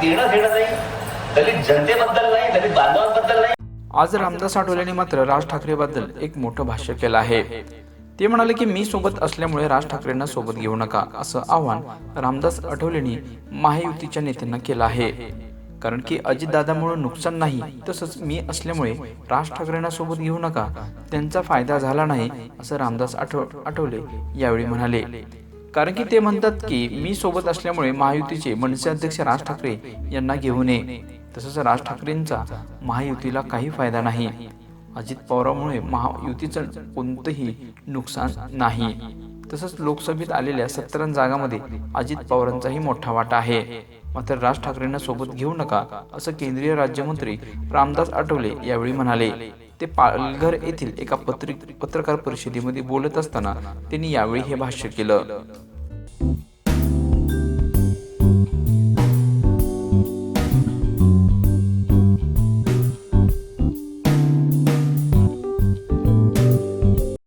देणं घेणं नाही दलित जनतेबद्दल नाही दलित बांधवांबद्दल नाही. आज रामदास आठवलेने मात्र राज ठाकरेबद्दल एक मोठं भाष्य केलं आहे. ते म्हणाले की मी सोबत असल्यामुळे राज ठाकरेंना सोबत घेऊ नका असं आव्हान रामदास आठवलेंनी महायुतीच्या नेत्यांना केलं आहे. कारण की अजितदादामुळे नुकसान नाही तसंच मी असल्यामुळे राज ठाकरेंना सोबत घेऊ नका त्यांचा फायदा झाला नाही असं रामदास आठव आठवले यावेळी म्हणाले. कारण की ते म्हणतात की मी सोबत असल्यामुळे महायुतीचे मनसे अध्यक्ष राज ठाकरे यांना घेऊ नये. तसंच राज ठाकरेंचा महायुतीला काही फायदा नाही. अजित पवारांमुळे महायुतीचं कोणतंही नुकसान नाही. तसंच लोकसभेत आलेल्या सत्तर जागामध्ये अजित पवारांचाही मोठा वाटा आहे. मात्र राज ठाकरेंना सोबत घेऊ नका असं केंद्रीय राज्यमंत्री रामदास आठवले यावेळी म्हणाले. ते पालघर येथील एका पत्रिक पत्रकार परिषदेमध्ये बोलत असताना त्यांनी यावेळी हे भाष्य केलं.